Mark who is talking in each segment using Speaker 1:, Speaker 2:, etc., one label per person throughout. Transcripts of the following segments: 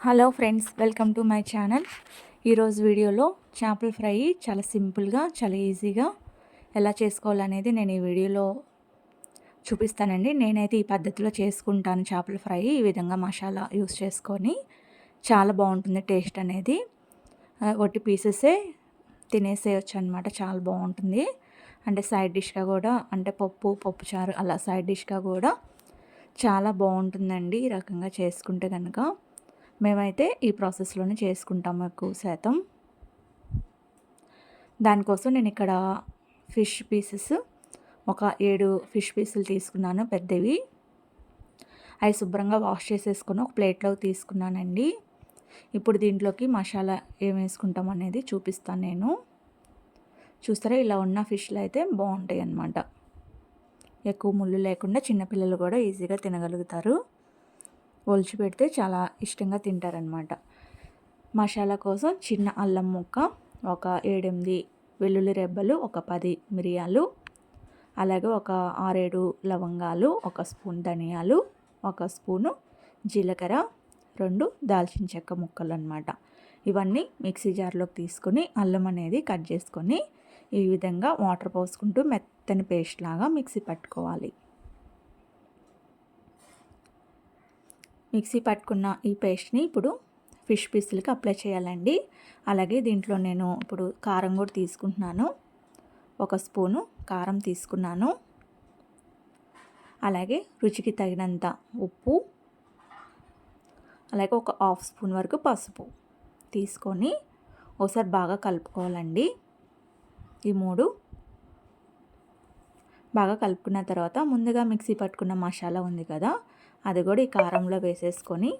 Speaker 1: Hello friends welcome to my channel. ఈరోజు వీడియోలో చేపల ఫ్రై చాలా సింపుల్గా చాలా ఈజీగా ఎలా చేసుకోవాలనేది నేను ఈ వీడియోలో చూపిస్తానండి. నేనైతే ఈ పద్ధతిలో చేసుకుంటాను చేపల ఫ్రై. ఈ విధంగా మసాలా యూస్ చేసుకొని చాలా బాగుంటుంది టేస్ట్ అనేది. ఒట్టి పీసెసే తినేసేయచ్చు అనమాట చాలా బాగుంటుంది. అంటే సైడ్ డిష్గా కూడా అంటే పప్పు పప్పు చారు అలా సైడ్ డిష్గా కూడా చాలా బాగుంటుందండి ఈ రకంగా చేసుకుంటే కనుక మేమైతే ఈ ప్రాసెస్లోనే చేసుకుంటాము ఎక్కువ శాతం. దానికోసం నేను ఇక్కడ ఫిష్ పీసెస్ ఒక ఏడు ఫిష్ పీసులు తీసుకున్నాను పెద్దవి. అవి శుభ్రంగా వాష్ చేసేసుకుని ఒక ప్లేట్లో తీసుకున్నానండి. ఇప్పుడు దీంట్లోకి మసాలా ఏం వేసుకుంటాం అనేది చూపిస్తాను నేను. చూస్తారా ఇలా ఉన్న ఫిష్లు అయితే బాగుంటాయి అన్నమాట ఎక్కువ ముళ్ళు లేకుండా చిన్నపిల్లలు కూడా ఈజీగా తినగలుగుతారు. ఒలిచి పెడితే చాలా ఇష్టంగా తింటారనమాట మసాలా కోసం చిన్న అల్లం ముక్క ఒక ఏడెనిమిది వెల్లుల్లి రెబ్బలు ఒక పది మిరియాలు అలాగే ఒక ఆరేడు లవంగాలు ఒక స్పూన్ ధనియాలు ఒక స్పూను జీలకర్ర రెండు దాల్చిన చెక్క ముక్కలు అనమాట ఇవన్నీ మిక్సీ జార్లోకి తీసుకొని అల్లం అనేది కట్ చేసుకొని ఈ విధంగా వాటర్ పోసుకుంటూ మెత్తని పేస్ట్ లాగా మిక్సీ పట్టుకోవాలి. మిక్సీ పట్టుకున్న ఈ పేస్ట్ని ఇప్పుడు ఫిష్ పీసులకి అప్లై చేయాలండి. అలాగే దీంట్లో నేను ఇప్పుడు కారం కూడా తీసుకుంటున్నాను. ఒక స్పూను కారం తీసుకున్నాను. అలాగే రుచికి తగినంత ఉప్పు అలాగే ఒక హాఫ్ స్పూన్ వరకు పసుపు తీసుకొని ఒకసారి బాగా కలుపుకోవాలండి. ఈ మూడు బాగా కలుపుకున్న తర్వాత ముందుగా మిక్సీ పట్టుకున్న మసాలా ఉంది కదా అది కూడా ఈ కారంలో వేసేసుకొని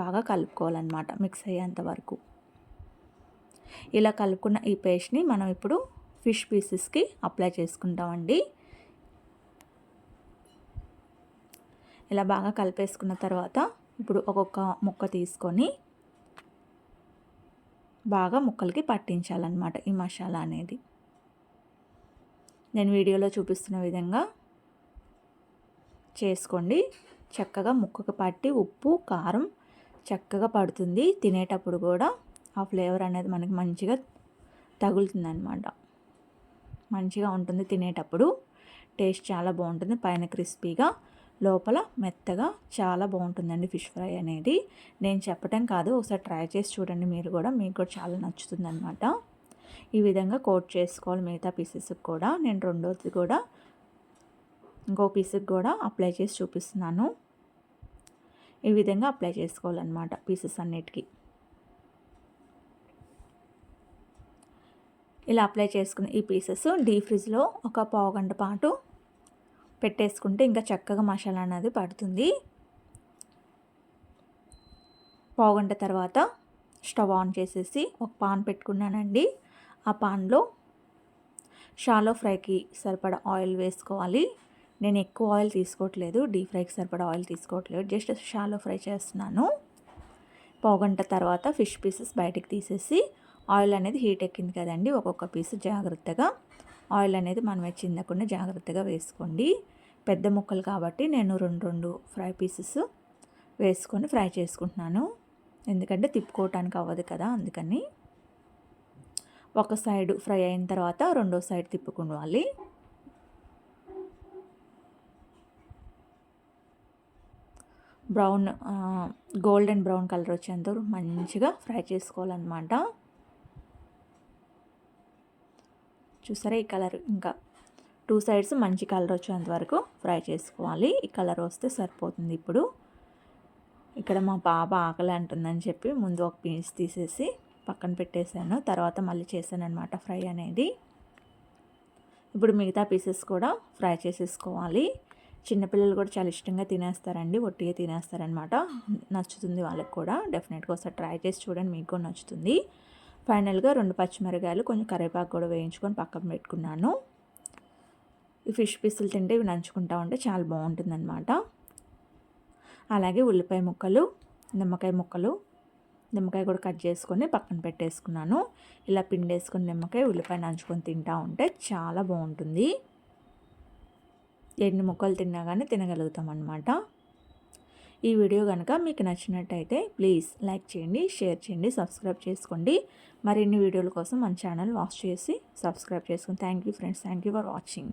Speaker 1: బాగా కలుపుకోవాలన్నమాట మిక్స్ అయ్యేంత వరకు. ఇలా కలుపుకున్న ఈ పేస్ట్ని మనం ఇప్పుడు ఫిష్ పీసెస్కి అప్లై చేసుకుంటామండి. ఇలా బాగా కలిపేసుకున్న తర్వాత ఇప్పుడు ఒక్కొక్క ముక్క తీసుకొని బాగా ముక్కలకి పట్టించాలన్నమాట ఈ మసాలా అనేది. నేను వీడియోలో చూపిస్తున్న విధంగా చేసుకోండి. చక్కగా ముక్కకు పట్టి ఉప్పు కారం చక్కగా పడుతుంది. తినేటప్పుడు కూడా ఆ ఫ్లేవర్ అనేది మనకి మంచిగా తగులుతుంది అనమాట మంచిగా ఉంటుంది తినేటప్పుడు. టేస్ట్ చాలా బాగుంటుంది. పైన క్రిస్పీగా లోపల మెత్తగా చాలా బాగుంటుందండి ఫిష్ ఫ్రై అనేది. నేను చెప్పటం కాదు ఒకసారి ట్రై చేసి చూడండి మీరు కూడా. మీకు కూడా చాలా నచ్చుతుంది అనమాట ఈ విధంగా కోట్ చేసుకోవాలి మిగతా పీసెస్కి కూడా. నేను రెండోది కూడా ఇంకో పీస్కి కూడా అప్లై చేసి చూపిస్తున్నాను. ఈ విధంగా అప్లై చేసుకోవాలన్నమాట పీసెస్ అన్నిటికీ. ఇలా అప్లై చేసుకున్న ఈ పీసెస్ డీ ఫ్రిడ్జ్లో ఒక పావు గంట పాటు పెట్టేసుకుంటే ఇంకా చక్కగా మసాలా అనేది పడుతుంది. పావు గంట తర్వాత స్టవ్ ఆన్ చేసేసి ఒక పాన్ పెట్టుకున్నానండి. ఆ పాన్లో షాలో ఫ్రైకి సరిపడా ఆయిల్ వేసుకోవాలి. నేను ఎక్కువ ఆయిల్ తీసుకోవట్లేదు డీప్ ఫ్రైకి సరిపడా ఆయిల్ తీసుకోవట్లేదు జస్ట్ షాలో ఫ్రై చేస్తున్నాను. పావుగంట తర్వాత ఫిష్ పీసెస్ బయటికి తీసేసి ఆయిల్ అనేది హీట్ ఎక్కింది కదండి ఒక్కొక్క పీస్ జాగ్రత్తగా. ఆయిల్ అనేది మనం చిందకుండా జాగ్రత్తగా వేసుకోండి. పెద్ద ముక్కలు కాబట్టి నేను రెండు రెండు ఫ్రై పీసెస్ వేసుకొని ఫ్రై చేసుకుంటున్నాను. ఎందుకంటే తిప్పుకోవటానికి అవ్వదు కదా అందుకని. ఒక సైడ్ ఫ్రై అయిన తర్వాత రెండో సైడ్ తిప్పుకోవాలి. బ్రౌన్ గోల్డెన్ బ్రౌన్ కలర్ వచ్చేంత మంచిగా ఫ్రై చేసుకోవాలన్నమాట. చూసారా ఈ కలర్? ఇంకా టూ సైడ్స్ మంచి కలర్ వచ్చేంత వరకు ఫ్రై చేసుకోవాలి. ఈ కలర్ వస్తే సరిపోతుంది ఇప్పుడు. ఇక్కడ మా పాప ఆకలి అంటుందని చెప్పి ముందు ఒక పీస్ తీసేసి పక్కన పెట్టేశాను. తర్వాత మళ్ళీ చేశాను అనమాట ఫ్రై అనేది. ఇప్పుడు మిగతా పీసెస్ కూడా ఫ్రై చేసేసుకోవాలి. చిన్నపిల్లలు కూడా చాలా ఇష్టంగా తినేస్తారండి ఒట్టిగా తినేస్తారనమాట. నచ్చుతుంది వాళ్ళకి కూడా. డెఫినెట్గా ఒకసారి ట్రై చేసి చూడండి మీకు కూడా నచ్చుతుంది. ఫైనల్గా రెండు పచ్చిమిరకాయలు కొంచెం కరివేపాకు కూడా వేయించుకొని పక్కన పెట్టుకున్నాను. ఈ ఫిష్ పీసులు తింటే ఇవి నంచుకుంటా ఉంటే చాలా బాగుంటుందన్నమాట. అలాగే ఉల్లిపాయ ముక్కలు నిమ్మకాయ ముక్కలు నిమ్మకాయ కూడా కట్ చేసుకొని పక్కన పెట్టేసుకున్నాను. ఇలా పిండేసుకొని నిమ్మకాయ ఉల్లిపాయ నంచుకొని తింటా ఉంటే చాలా బాగుంటుంది. ఎన్ని ముక్కలు తిన్నా కానీ తినగలుగుతాం అనమాట ఈ వీడియో కనుక మీకు నచ్చినట్టయితే ప్లీజ్ లైక్ చేయండి షేర్ చేయండి సబ్స్క్రైబ్ చేసుకోండి. మరిన్ని వీడియోల కోసం మన ఛానల్ వాచ్ చేసి సబ్స్క్రైబ్ చేసుకోండి thank you friends thank you for watching.